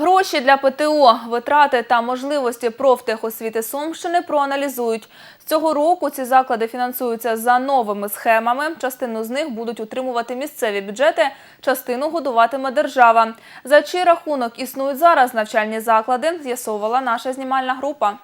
Гроші для ПТО, витрати та можливості профтехосвіти Сумщини проаналізують. З цього року ці заклади фінансуються за новими схемами. Частину з них будуть утримувати місцеві бюджети, частину годуватиме держава. За чий рахунок існують зараз навчальні заклади, з'ясовувала наша знімальна група.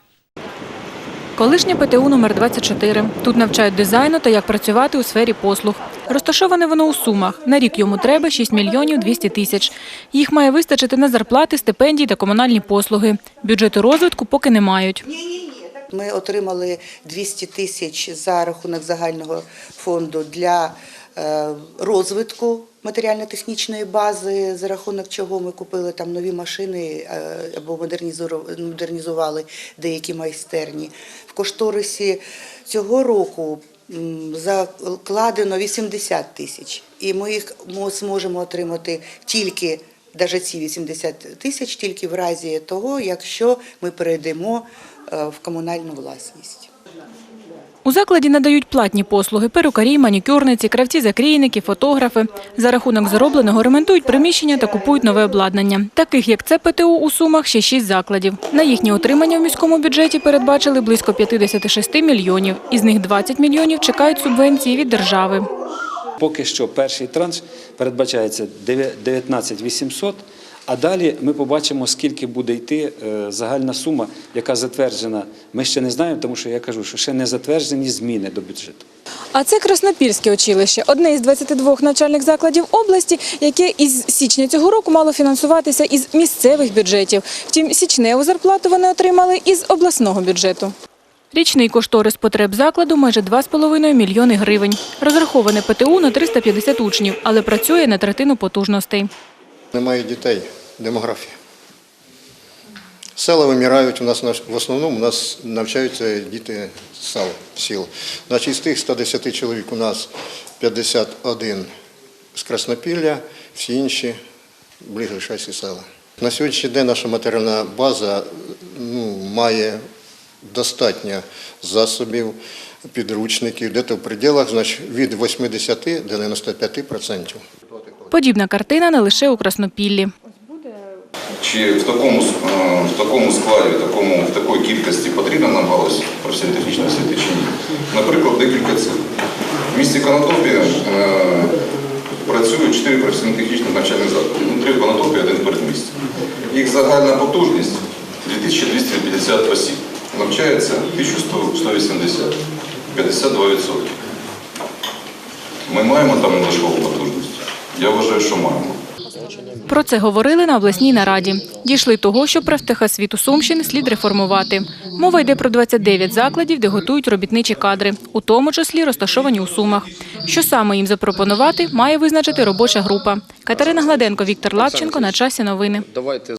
Колишнє ПТУ номер 24 Тут навчають дизайну та як працювати у сфері послуг. Розташоване воно у Сумах. На рік йому треба 6 мільйонів 200 тисяч. Їх має вистачити на зарплати, стипендії та комунальні послуги. Бюджету розвитку поки не мають. Ми отримали 200 тисяч за рахунок загального фонду для розвитку матеріально-технічної бази, за рахунок чого ми купили там нові машини е, або модернізували деякі майстерні. В кошторисі цього року закладено 80 тисяч, і ми їх мо- зможемо отримати тільки навіть ці 80 тисяч тільки в разі того, якщо ми перейдемо е, в комунальну власність. У закладі надають платні послуги – перукарі, манікюрниці, кравці-закрійники, фотографи. За рахунок заробленого ремонтують приміщення та купують нове обладнання. Таких, як це ПТУ у Сумах, ще шість закладів. На їхнє утримання в міському бюджеті передбачили близько 56 мільйонів. Із них 20 мільйонів чекають субвенції від держави. Поки що перший транш передбачається 19 800, а далі ми побачимо, скільки буде йти е, загальна сума, яка затверджена. Ми ще не знаємо, тому що я кажу, що ще не затверджені зміни до бюджету. А це Краснопільське училище, одне із 22 навчальних закладів області, яке із січня цього року мало фінансуватися із місцевих бюджетів. Втім, січневу зарплату вони отримали із обласного бюджету. Річний кошторис потреб закладу майже 2,5 мільйони гривень. Розраховане ПТУ на 350 учнів, але працює на третину потужностей. Немає дітей, демографія. Села вимирають, у нас в основному у нас навчаються діти сел, сіл. Значить, з тих 110 чоловік у нас 51 з Краснопілля, всі інші ближайші села. На сьогоднішній день наша матеріальна база ну, має достатньо засобів, підручників, де-то в пределах значить, від 80-95%. Подібна картина не лише у Краснопіллі. Чи в такому, е, в такому складі, в, такому, в такій кількості потрібна нам галузь професійно-технічної освіти чи ні? Наприклад, декілька цифр. В місті Конотопі е, працюють 4 професійно-технічних навчальних заклади. Ну, три в Конотопі, один в передмісті. Їх загальна потужність 2250 осіб. Навчається 1180, 52%. Ми маємо там надлишкову потужність? Я вважаю, що маємо. Про це говорили на обласній нараді. Дійшли того, що профтехосвіту Сумщини слід реформувати. Мова йде про 29 закладів, де готують робітничі кадри, у тому числі розташовані у Сумах. Що саме їм запропонувати, має визначити робоча група. Катерина Гладенко, Віктор Лапченко. На часі новини. Давайте